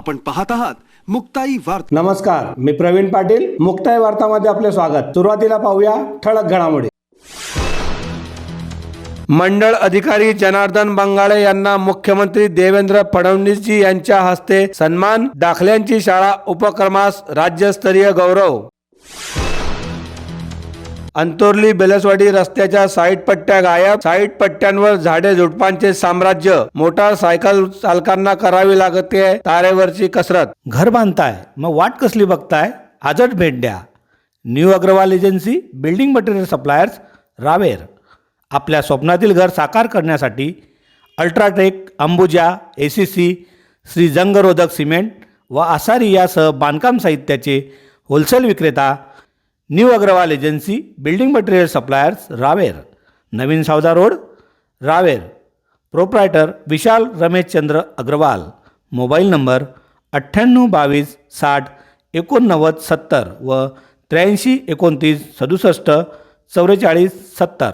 आपण पाहत आहात मुक्ताई वार्ता. नमस्कार मी प्रवीण पाटील. मुक्ताई वार्तामध्ये आपले स्वागत. सुरुवातीला पाहूया ठळक घडामोडी. मंडळ अधिकारी जनार्दन बंगाळे यांना मुख्यमंत्री देवेंद्र फडणवीस यांच्या हस्ते सन्मान. दाखल्यांची शाळा उपक्रमास राज्यस्तरीय गौरव. अंतोर्ली बेलसवाडी रस्त्याच्या साईड पट्ट्या गायब. साईड पट्ट्यांवर झाडे झुडपांचे साम्राज्य. मोटार सायकल चालकांना करावी लागते तारेवरची कसरत. घर बांधताय मग वाट कसली बघताय? आजच भेट द्या. New Agrawal agency building material suppliers Raver. आपल्या स्वप्नातील घर साकार करण्यासाठी UltraTech Ambuja A C C Shree जंगरोधक cement व आसारी यासह बांधकाम साहित्याचे होलसेल विक्रेता new Agrawal agency building material suppliers Raver नवीन Savda road Raver proprietor Vishal Rameshchandra Agrawal mobile number अठ्ठ्याण्णव बावीस साठ एकोणनव्वद सत्तर व त्र्याऐंशी एकोणतीस सदुसष्ट चौवेचाळीस सत्तर.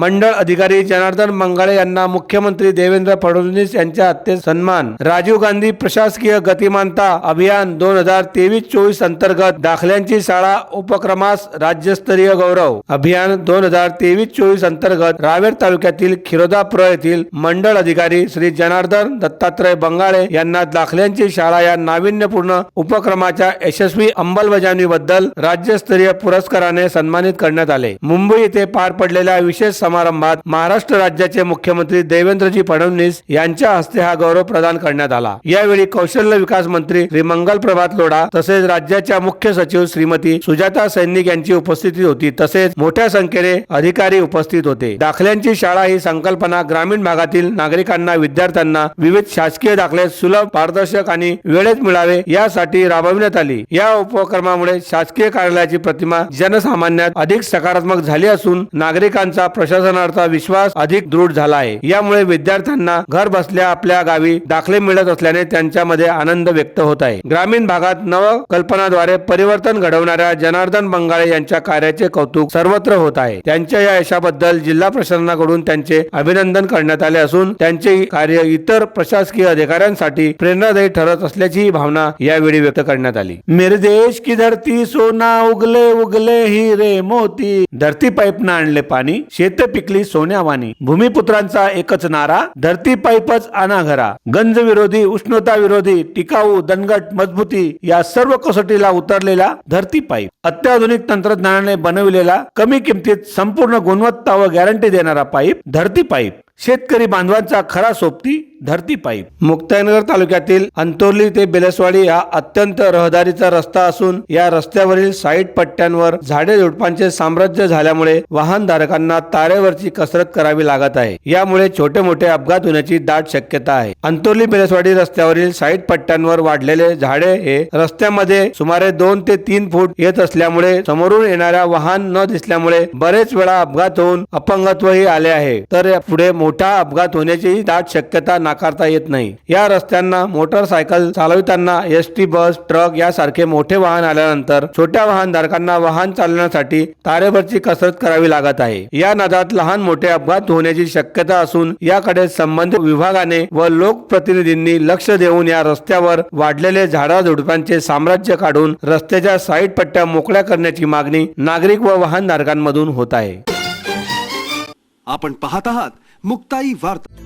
मंडळ अधिकारी जनार्दन मंगाळे यांना मुख्यमंत्री देवेंद्र फडणवीस यांच्या हस्ते सन्मान. राजीव गांधी प्रशासकीय गतिमानता अभियान दोन हजार तेवीस चोवीस अंतर्गत दाखल्यांची शाळा उपक्रमास राज्यस्तरीय गौरव. अभियान दोन हजार तेवीस चोवीस अंतर्गत रावेर तालुक्यातील खिरोदापुर येथील मंडळ अधिकारी श्री जनार्दन दत्तात्रय बंगाळे यांना दाखल्यांची शाळा या नाविन्यपूर्ण उपक्रमाच्या यशस्वी अंमलबजावणीबद्दल राज्यस्तरीय पुरस्काराने सन्मानित करण्यात आले. मुंबई येथे पार पडलेल्या विशेष समारंभात महाराष्ट्र राज्याचे मुख्यमंत्री देवेंद्रजी फडणवीस यांच्या हस्ते हा गौरव प्रदान करण्यात आला. यावेळी कौशल्य विकास मंत्री श्री मंगल प्रभात लोढा तसेच राज्याच्या मुख्य सचिव श्रीमती सुजाता सैनिक यांची उपस्थिती होती. तसेच मोठ्या संख्येने अधिकारी उपस्थित होते. दाखल्यांची शाळा ही संकल्पना ग्रामीण भागातील नागरिकांना विद्यार्थ्यांना विविध शासकीय दाखले सुलभ पारदर्शक आणि वेळेत मिळावे यासाठी राबविण्यात आली. या उपक्रमामुळे शासकीय कार्यालयाची प्रतिमा जनसामान्यात अधिक सकारात्मक झाली असून नागरिकांचा प्रशासनाचा विश्वास अधिक दृढ झाला आहे यामुळे विद्यार्थ्यांना घर बसल्या आपल्या गावी दाखले मिळत असल्याने त्यांच्यामध्ये आनंद व्यक्त होत आहे. ग्रामीण भागात नव कल्पनाद्वारे परिवर्तन घडवणाऱ्या जनार्दन बंगाळे यांच्या कार्याचे कौतुक सर्वत्र होत आहे. त्यांच्या या यशाबद्दल जिल्हा प्रशासनाकडून त्यांचे अभिनंदन करण्यात आले असून त्यांचे कार्य इतर प्रशासकीय अधिकाऱ्यांसाठी प्रेरणादायी ठरत असल्याची भावना यावेळी व्यक्त करण्यात आली. निर्देश की धरती सोना उगले उगले हिरे मोती. धरती पाईपनं आणले पाणी शेत पिकली सोन्यावानी भूमिपुत्रांचा एकच नारा धरती पाईपच आणा घरा गंज विरोधी उष्णता विरोधी टिकाऊ दणगट मजबूती या सर्व कसोटीला उतरलेला धरती पाईप अत्याधुनिक तंत्रज्ञानाने बनविलेला कमी किमतीत संपूर्ण गुणवत्ता व गॅरंटी देणारा पाईप धरती पाईप शेतकरी बांधवांचा खरा सोबती धरती पाईप. मुक्ताईनगर तालुक्यातील अंतोर्ली ते बेलसवाडी हा अत्यंत रहदारीचा रस्ता असून या रस्त्यावरील साईड पट्ट्यांवर झाडे झुडपांचे साम्राज्य झाल्यामुळे वाहनधारकांना तारेवरची कसरत करावी लागत आहे. यामुळे छोटे मोठे अपघात होण्याची दाट शक्यता आहे. अंतोर्ली बेलसवाडी रस्त्यावरील साईड पट्ट्यांवर वाढलेले झाडे हे रस्त्यामध्ये सुमारे दोन ते तीन फूट येत असल्यामुळे समोरून येणाऱ्या वाहन न दिसल्यामुळे बरेच वेळा अपघात होऊन अपंगत्वही आले आहे. तर पुढे मोठा अपघात होण्याची दाट शक्यता नाकारता येत नाही. या रस्त्यांना मोटरसायकल चालविताना एस टी बस ट्रक यासारखे मोठे वाहन आल्यानंतर छोट्या वाहनधारकांना वाहन चालवण्यासाठी तारेवरची कसरत करावी लागत आहे. या नदात लहान मोठे अपघात होण्याची शक्यता असून याकडे संबंधित विभागाने व लोकप्रतिनिधींनी लक्ष देऊन या रस्त्यावर वाढलेले झाडाझुडपांचे साम्राज्य काढून रस्त्याच्या साईड पट्ट्या मोकळ्या करण्याची मागणी नागरिक व वाहनधारकांमधून होत आहे. आपण पाहत आहात मुक्ताई वार्ता.